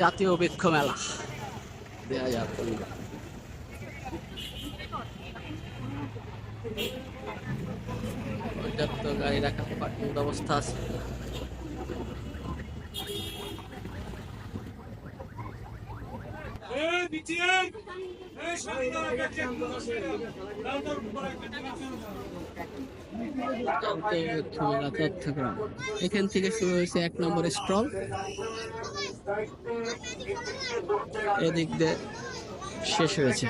জাতীয় বৃক্ষ মেলা। হাজার পনেরো পর্যাপ্ত গাড়ি রাখার পার্কিং ব্যবস্থা আছে। এখান থেকে শুরু হয়েছে এক নম্বর স্টল। এদিক দিয়ে শেষ হয়েছে।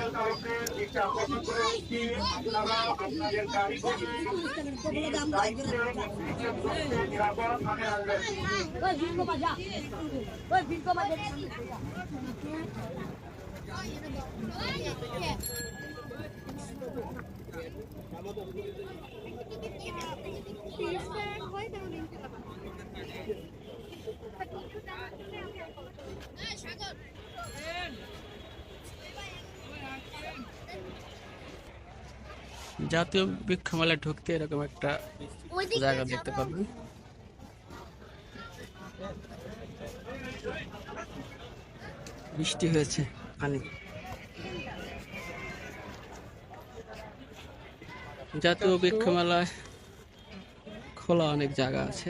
ওই জাতীয় বৃক্ষ মেলায় ঢুকতে এরকম একটা জায়গা দেখতে পাবেন বৃষ্টি হয়েছে পানি। জাতীয় বৃক্ষ মেলায় খোলা অনেক জায়গা আছে।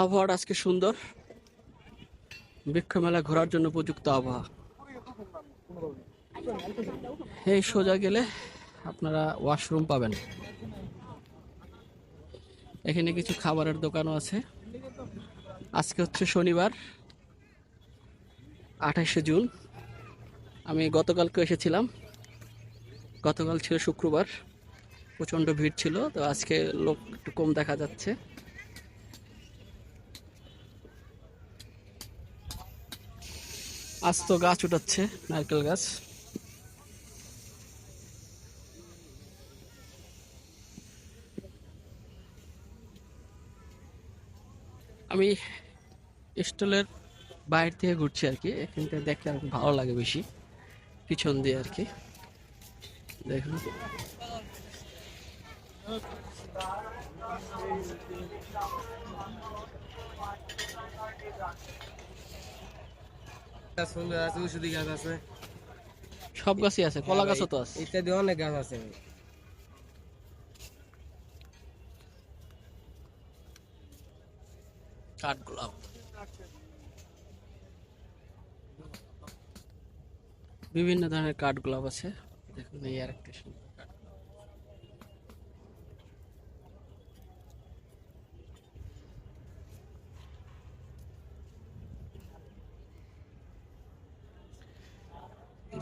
আবহাওয়াটা আজকে সুন্দর। বৃক্ষ মেলা ঘোরার জন্য উপযুক্ত আবহাওয়া। এই সোজা গেলে আপনারা ওয়াশরুম পাবেন। এখানে কিছু খাবারের দোকানও আছে। আজকে হচ্ছে শনিবার, আঠাশে জুন। আমি গতকালকে এসেছিলাম। গতকাল ছিল শুক্রবার। প্রচণ্ড ভিড় ছিল, তো আজকে লোক একটু কম দেখা যাচ্ছে। আজ তো গাছ উঠাচ্ছে, নারকেল গাছ। আমি স্টলের বাইরে থেকে ঘুরছি আর কি এখান থেকে দেখতে আর ভালো লাগে বেশি, পিছন দিয়ে আর কি। দেখুন। গাছ ফুল গাছ ঔষধি গাছ আছে। সব গাছই আছে কলা গাছও তো আছে। ইত্যাদি অনেক গাছ আছে। বিভিন্ন ধরনের কাঠ কাঠগোলাপ আছে। দেখুন এই আর একটা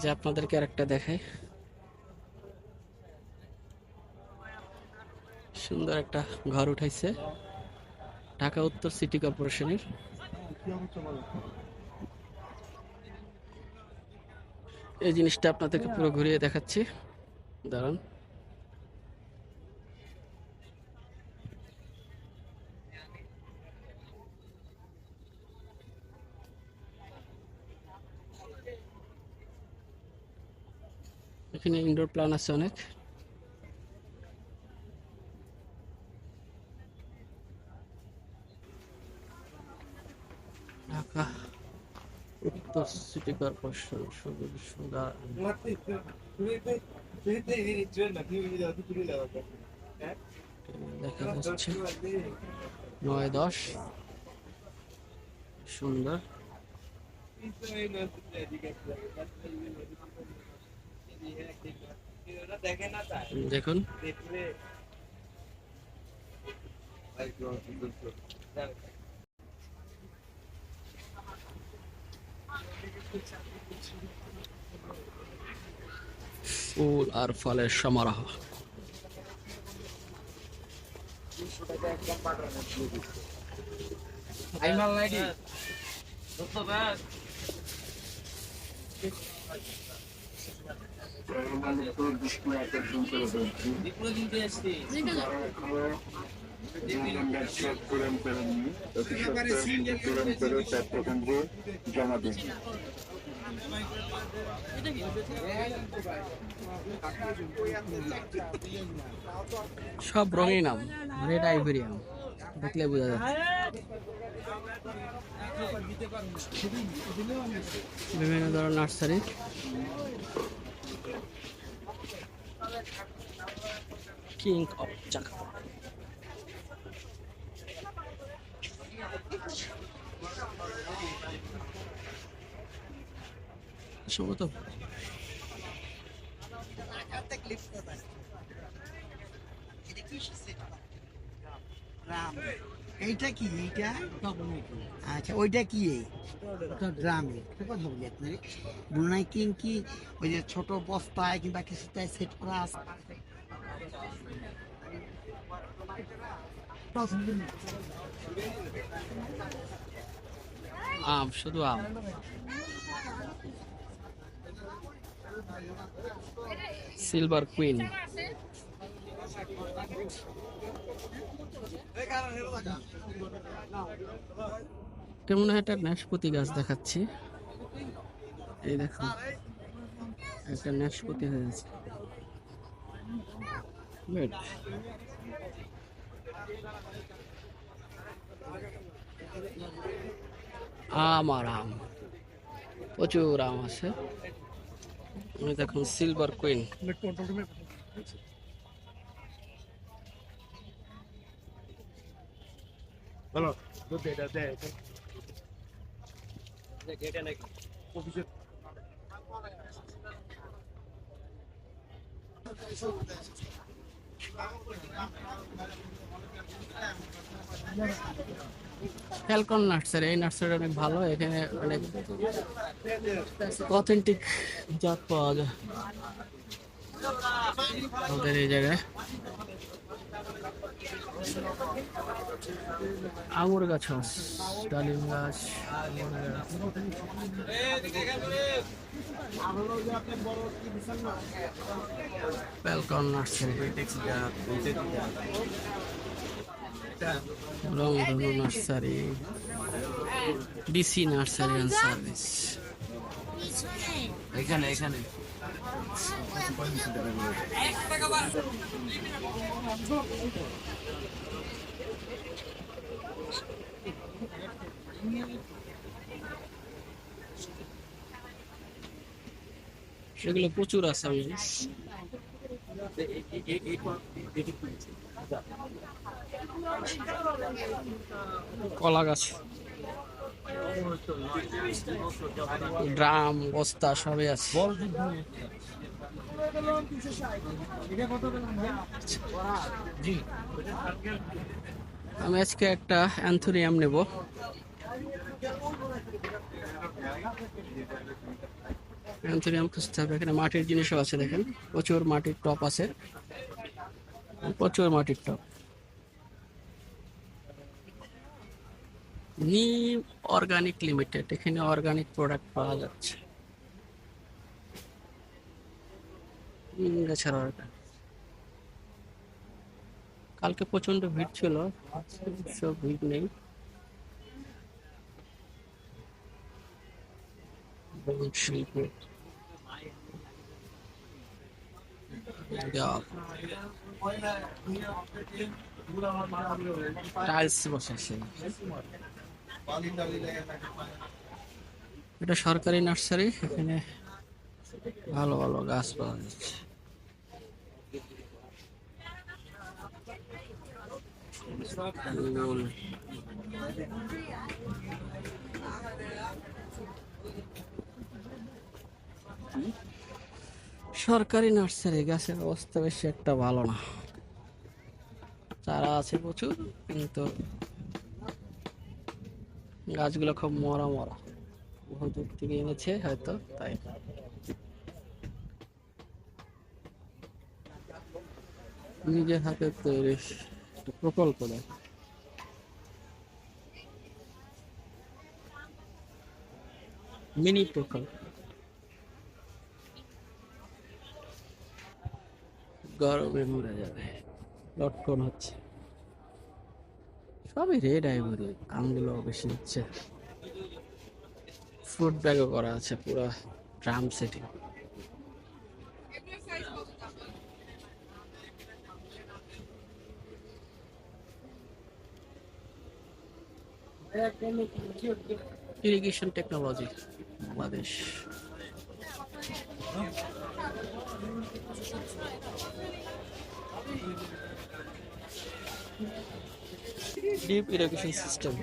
যে আপনাদেরকে আরেকটা দেখাই। সুন্দর একটা ঘর উঠাইছে। ঢাকা উত্তর সিটি কর্পোরেশনের এই জিনিসটা আপনাদেরকে পুরো ঘুরিয়ে দেখাচ্ছি। দাঁড়ান। এখানে ইনডোর প্ল্যান আছে অনেক উত্তর সিটি কর্পোরেশন সুন্দর দেখা যাচ্ছে নয় দশ সুন্দর দেখুন। ফুল আর ফলের সমারোহ। আইমাল নাইডি। সব রঙের নাম। রেড আইভেরিয়াম দেখলে বোঝা যাচ্ছে। বিভিন্ন ধরনের নার্সারি। কিং অফ চাকা সম্ভবত রাম এইটা কি, এইটা? আচ্ছা ওইটা কি এই? ওটা ড্রামে কথা বলি আপনার। ব্রুনাই কিং কি ওই যে ছোট বস্তায় কিংবা কিছুটায় সেট করা আছে। আম, শুধু আম। সিলভার কুইন কেমন একটা নাশপতি গাছ দেখাচ্ছি। এই দেখো একটা নাশপতি হয়েছে Good. আম আর আম। প্রচুর আম আছে। দেখুন সিলভার কুইন ফ্যালকন নার্সারি এই নার্সারি অনেক ভালো, এখানে অনেক অথেন্টিক জাত পাওয়া যায়। আমাদের এই জায়গায়। আঙুর গাছ ডালিম গাছ falcon nursery. Rongdhonu nursery. DC nursery and service. এখানে এখানে। সেগুলো প্রচুর আছে আমি কলা গাছ। ড্রাম, বস্তা, সবই আছে। আমি আজকে একটা অ্যান্থোরিয়াম নেব। অ্যান্থোরিয়াম খুঁজতে হবে। এখানে মাটির জিনিসও আছে, দেখেন। প্রচুর মাটির টপ আছে। প্রচুর মাটির টপ। নিম অর্গানিক লিমিটেড এখানে অর্গানিক প্রোডাক্ট পাওয়া যাচ্ছে। নিম গাছের অর্গানিক কালকে প্রচণ্ড ভিড় ছিল অবশ্য ভিড় নেই। টাইলস বসাচ্ছে এটা সরকারি নার্সারি, এখানে ভালো ভালো গাছ পাওয়া যাচ্ছে। সরকারি নার্সারি, গাছের অবস্থা বেশি একটা ভালো না চারা আছে প্রচুর, কিন্তু গাছগুলো খুব মরা মরা। বহু দূর থেকে এনেছে, হয়তো, তাই। নিজের হাতে তৈরি প্রকল্প দেখ। মিনি প্রকল্প। গরমে মরে যাবে। লটকন হচ্ছে। সবই রেড আইভরি আমগুলো বেশি হচ্ছে ফ্রুট ব্যাগও করা আছে পুরো drum setting irrigation technology Bangladesh. Deep irrigation system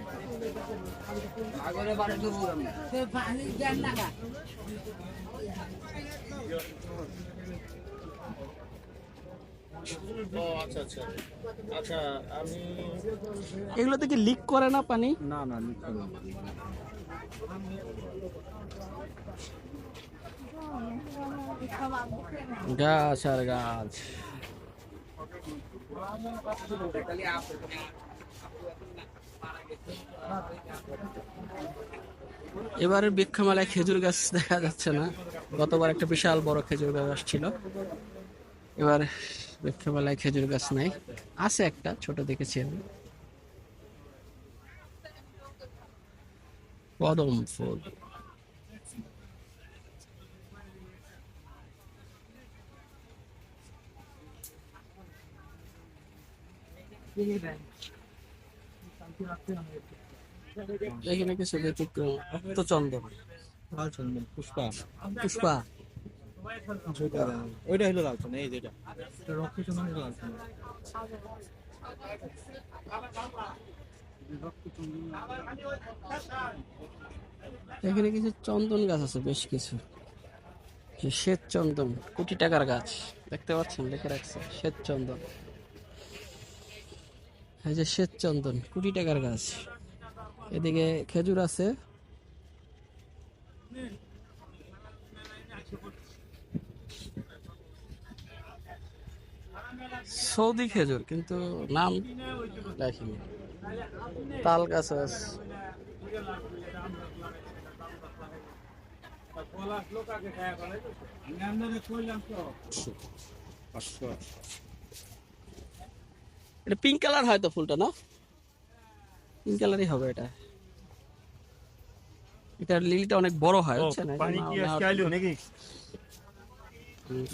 আচ্ছা আচ্ছা আচ্ছা এগুলো থেকে লিক করে না পানি? না না হবে না। গাছ আর গাছ। এবারে বৃক্ষমেলায় খেজুর গাছ দেখা যাচ্ছে না। গতবার একটা বিশাল বড় খেজুর গাছ আসছিল। এবার বৃক্ষমেলায় খেজুর গাছ নাই। আছে একটা, ছোট দেখেছি আমি। কদম ফুল। এখানে কিছু ব্যতিক্রম। রক্তচন্দন লাল চন্দন পুষ্পা। পুষ্পা। ওইটা হলো লাল চন্দন এই যেটা এটা। রক্ত চন্দন এটা লাল চন্দন। এখানে কিছু চন্দন গাছ আছে বেশ কিছু। শ্বেত চন্দন কোটি টাকার গাছ। দেখতে পাচ্ছেন? লিখে রাখছে শ্বেত চন্দন। এই যে শ্বেত চন্দন কোটি টাকার গাছ। এদিকে খেজুর আছে। সৌদি খেজুর, কিন্তু নাম দেখিনি। তাল গাছ আছে। এটা পিঙ্ক কালার হয়তো ফুলটা না? পিঙ্ক কালারই হবে এটা। এটা লিলিটা অনেক বড় হয় হচ্ছে না পানি কি না- আজকে আইলো নাকি? হুম।